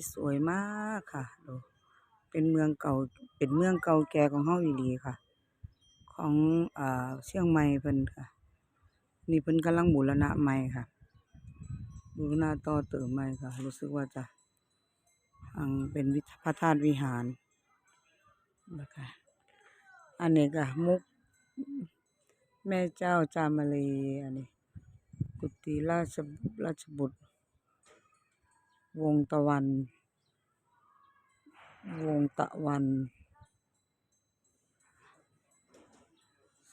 ที่สวยมากค่ะดูเป็นเมืองเก่า เป็นเมืองเก่าแก่ของเฮาอีหลีค่ะ ของอ่าเชียงใหม่เพิ่นค่ะ นี่เพิ่นกำลังบูรณะใหม่ค่ะบูรณะต่อเติมใหม่ค่ะ รู้สึกว่าจะอังเป็นวิพระธาตุวิหารนะคะอันนี้ก็มุก แม่เจ้าจามรีอันนี้ กุฏิราชราชบุตร วงตะวัน วงตะวัน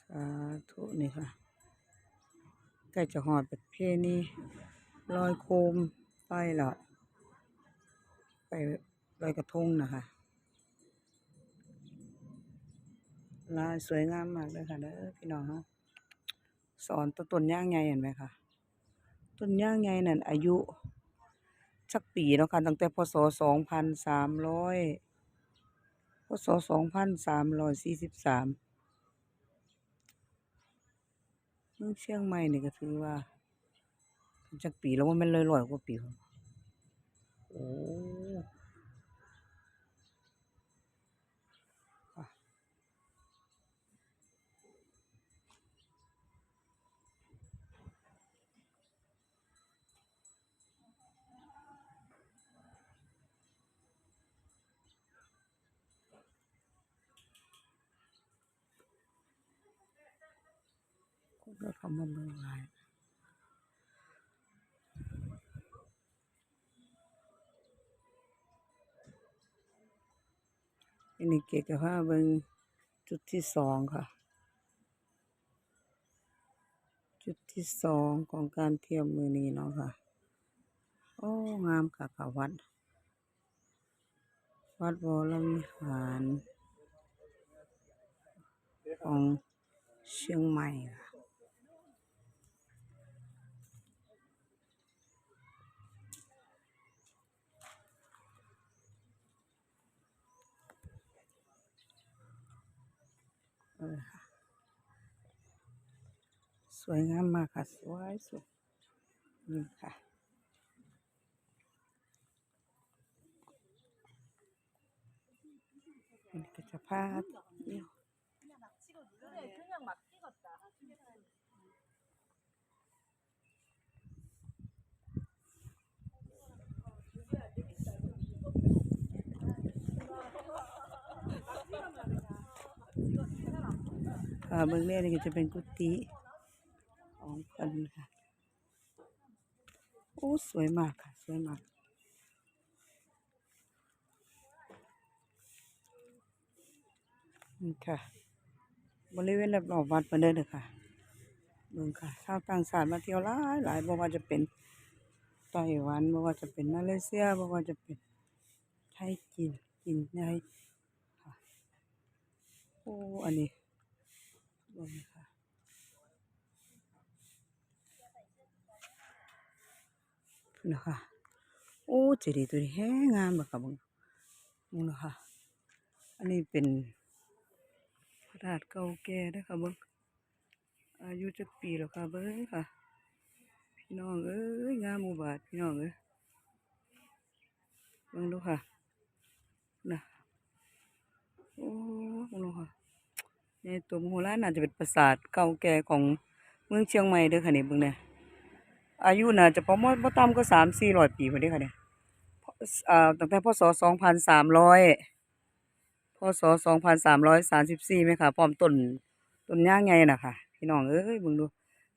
สาธุนี่ค่ะใกล้จะหอดประเพณีลอยโคมไปแล้ว ไปลอยกระทงนะคะลายสวยงามมากเลยค่ะเด้อพี่น้องเนาะสอนต้นต้นย่างไงเห็นไหมคะต้นย่างไงนั่นอายุ สักปีเนาะค่ะตั้งแต่พศสองพันสามร้อยพศสองพันสามร้อยสี่สิบสามเมืองเชียงใหม่นี่ก็ถือว่าจักปีแล้วว่ามันเลยลอยกว่าปีโอ้ ก็เข้ามาเมืองหลายอันนี้เกี่ยวกับว่าเบิ่งจุดที่สองค่ะ จุดที่สองของการเที่ยวมือนี้เนาะค่ะ โอ้ งามค่ะค่ะวัด วัดวรวิหารของเชียงใหม่ค่ะ เออค่ะ สวยงามมากค่ะ สวยสุดนี่ค่ะอันนี้ก็จะพาเที่ยว ค่ะเบื้องแรกนี่ก็จะเป็นกุฏิของเพิ่นค่ะ โอ้สวยมากค่ะ สวยมากนี่ค่ะ บริเวณรอบๆวัดเพิ่นเด้อเด้อค่ะเบิ่งค่ะชาวต่างชาติมาเที่ยวหลายหลายบ่ว่าจะเป็นไต้หวันบ่ว่าจะเป็นมาเลเซียบ่ว่าจะเป็นไทยจีนจีนไทยค่ะโอ้อันนี้ เบิ่งค่ะ นะคะโอ้เจดีตัวนี้แฮงงามบักค่ะเบิ่งเบิ่งนะคะอันนี้เป็นพระธาตุเก่าแก่เด้อค่ะบิ่งอายุจักปีแล้วค่ะเบิ่งค่ะ พี่น้องเอ้ยงามอุบาทพี่น้องเอ้ยเบิ่งดูค่ะนะโอ้เบิ่งดูค่ะ ในตัวมโหฬารน่าจะเป็นปราสาทเก่าแก่ของเมืองเชียงใหม่เด้อค่ะนี่เบิ่งเนี่ยอายุน่าจะประมาณบ่ต่ำก็สามสี่ร้อยปีพุ่นเด้ค่ะเนี่ยอ่าตั้งแต่พศสองพันสามร้อยพศสองพันสามร้อยสามสิบสี่ไหมค่ะพร้อมต้นต้นย่างไงน่ะค่ะ พี่น้องเอ้ยเบิ่งดู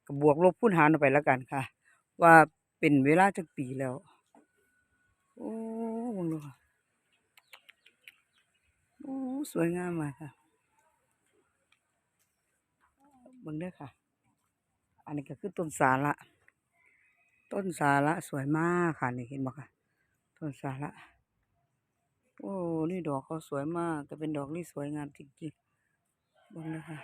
ก็บวกลบคูณหารออกไปแล้วกันค่ะ ว่าเป็นเวลาจักปีแล้ว โอ้เบิ่งดูค่ะโอ้สวยงามมากค่ะ เบิ่งเด้อค่ะ อันนี้ก็คือต้นสาระต้นสาระสวยมากค่ะนี่เห็นบ่ค่ะ ต้นสาระโอ้นี่ดอกเขาสวยมากแต่เป็นดอกที่สวยงามจริงๆบิ่งเลยค่ะ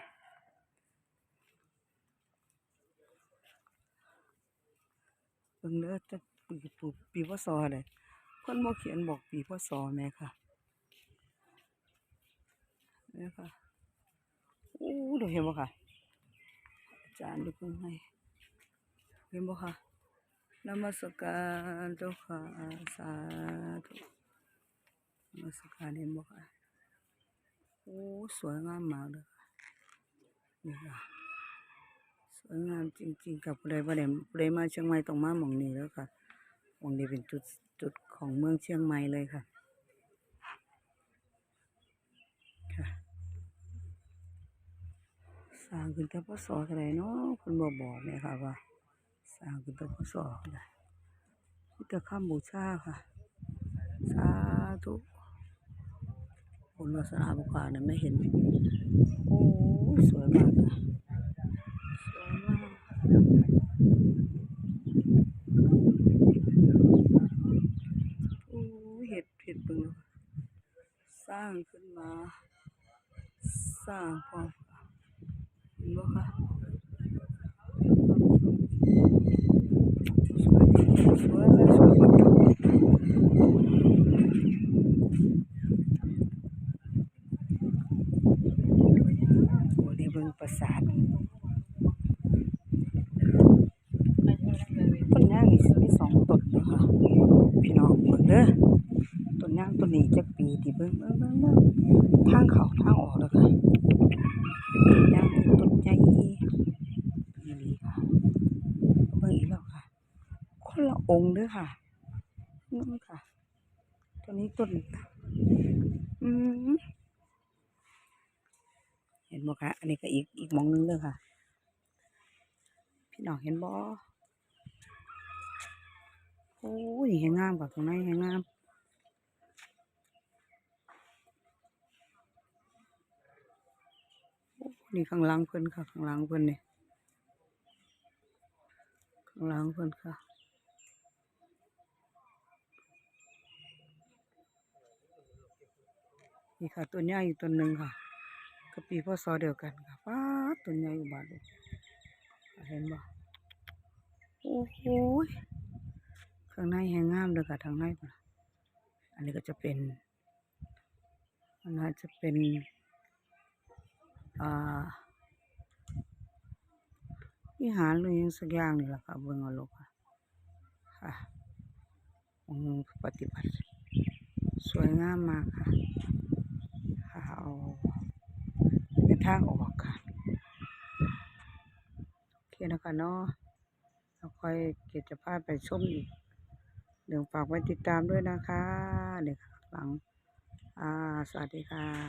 เบิ่งเด้อจะปีปีปีพศอะไรเพิ่นบ่เขียนบอกปีพศแม่ค่ะนี่ค่ะโอ้ดูเห็นบ่ค่ะ จารย์ดูเพิ่งให้เห็นบ่ค่ะนมัสการเจ้าค่ะสาธุสการเห็นบ่ค่ะโอ้สวยงามมากเลยค่ะนี่ค่ะสวยงามจริงๆกับผู้ใดบ่ได้ผู้ใดมาเชียงใหม่ต้องมาหม่องนี้แล้วค่ะหม่องนี้เป็นจุดจุดของเมืองเชียงใหม่เลยค่ะ ส ร้างขึ้นแต่พศเท่าใดเนาะเพิ่นบ่บอกแม่ค่ะว่าสร้างขึ้นแต่พศเท่าใดมีแต่คำบูชาค่ะ สาธุคุณลักษณะบุคคลนะไม่เห็น โอ้สวยมากค่ะสวยมากโอ้เห็ดเห็ดบึงสร้างขึ้นมา สร้างควยสวยและสวยม เบิงปราสาทต้นย่างนี่มีสองต้นเด้อค่ะพี่น้องเบิ่งเด้อต้นย่างต้นนี้จักปีที่เบิ่งเบิ่งเบิ่งเบิ่งทางเข้าทางออกเด้อค่ะต้นย่างนี่ต้นใหญ่อีหลีค่ะเบิ่งอีกแล้วค่ะ คนละ องค์เด้อค่ะนั่นค่ะ ตัวนี้ต้นอืมเห็นบ่คะอันนี้ก็อีกอีกมองหนึงเด้อค่ะ พี่น้องเห็นบ่โอ้ยแหงงามกว่าตรงไหนแหงงามนี่ข้างหล่างเพิ่นค่ะ ข้างหล่างเพิ่นนี่ข้างหล่างเพิ่นค่ะ นี่ค่ะต้นใหญ่อยู่ต้นหนึ่งค่ะกับปีพศเดียวกันค่ะป้าดต้นใหญ่อยู่บาดเลยเห็นบ่โอ้โหยข้างในแห้งงามเลยค่ะทางในพุ่นน่ะอันนี้ก็จะเป็นอันนั้นจะเป็นอ่าวิหารหรือยังสักอย่างนี่แหละค่ะเบิ่งเอาลูกค่ะค่ะองค์ปฏิบัติ สวยงามมากค่ะ เอาเป็นทางออกค่ะโอเคนะคะเนาะแล้วค่อยเก็บจะพาไปชมอีกเดี๋ยวฝากไว้ติดตามด้วยนะคะเดี๋ยวหลังอ่าสวัสดีค่ะ